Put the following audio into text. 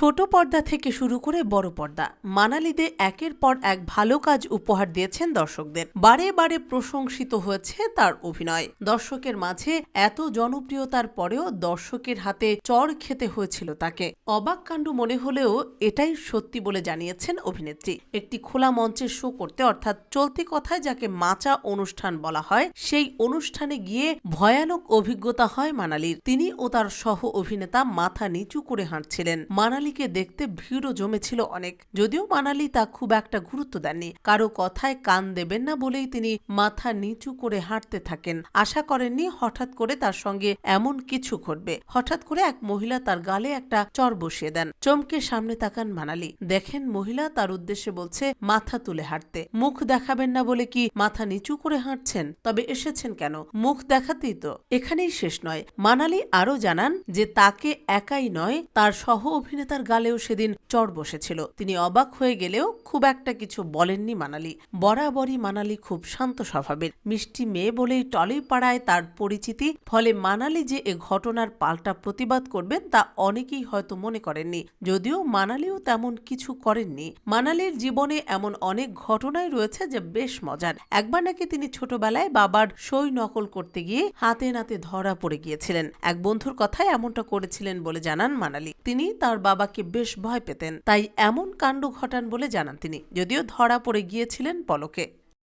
ছোট পর্দা থেকে শুরু করে বড় পর্দা। মানালিদে একের পর এক ভালো কাজ উপহার দিয়েছেন দর্শকদের। বারে বারে প্রশংসিত হয়েছে তার অভিনয়। দর্শকের মাঝে এত জনপ্রিয়তার পরেও দর্শকের হাতে চর খেতে হয়েছিল তাকে। অবাক কাণ্ড মনে হলেও এটাই সত্যি বলে জানিয়েছেন অভিনেত্রী। একটি খোলা মঞ্চে শো করতে অর্থাৎ চলতি কথায় যাকে মাচা অনুষ্ঠান বলা হয়, সেই অনুষ্ঠানে গিয়ে ভয়ানক অভিজ্ঞতা হয় মানালির। তিনি ও তার সহ অভিনেতা মাথা নিচু করে হাঁটছিলেন। মানালিকে দেখতে ভিড়ও জমেছিল অনেক। যদিও মানালি তা খুব একটা গুরুত্ব দেননি। কারও কথায় কান দেবেন না বলেই তিনি মাথা নিচু করে হাঁটতে থাকেন। আশা করেননি হঠাৎ করে তার সঙ্গে এমন কিছু ঘটবে। হঠাৎ করে এক মহিলা তার গালে একটা চর বসিয়ে দেন। চমকে সামনে তাকান মানালি দেখেন মহিলা তার উদ্দেশ্যে বলছে, মাথা তুলে হাঁটতে। মুখ দেখাবেন না বলে কি মাথা নিচু করে হাঁটছেন? তবে এসেছেন কেন? মুখ দেখাতেই তো। এখানেই শেষ নয়। মানালি আরও জানান যে তাকে একাই নয়, তার সহ অভিনেতার গালেও সেদিন চর বসেছিল। তিনি অবাক হয়ে গেলেও খুব একটা কিছু বলেননি মানালি। বরাবরই মানালি খুব শান্ত স্বভাবের। মিষ্টি মেয়ে বলেই টলি পাড়ায় তার পরিচিতি। ফলে মানালি যে এ ঘটনার পাল্টা প্রতিবাদ করবেন তা অনেকেই হয়তো মনে করেননি। যদিও মানালিও তেমন কিছু করেননি। মানালির জীবনে এমন অনেক ঘটনাই রয়েছে যে বেশ মজার। একবার নাকি তিনি ছোটবেলায় বাবার সই নকল করতে গিয়ে হাতে নাতে ধরা পড়ে গিয়েছিলেন। এক বন্ধুর কথায় এমনটা করেছিলেন বলে জানান মানালি। তিনি তার বাবাকে বেশ ভয় পেতেন, তাই এমন কাণ্ড ঘটান বলে জানান তিনি, যদিও ধরা পড়ে গিয়েছিলেন পলকে।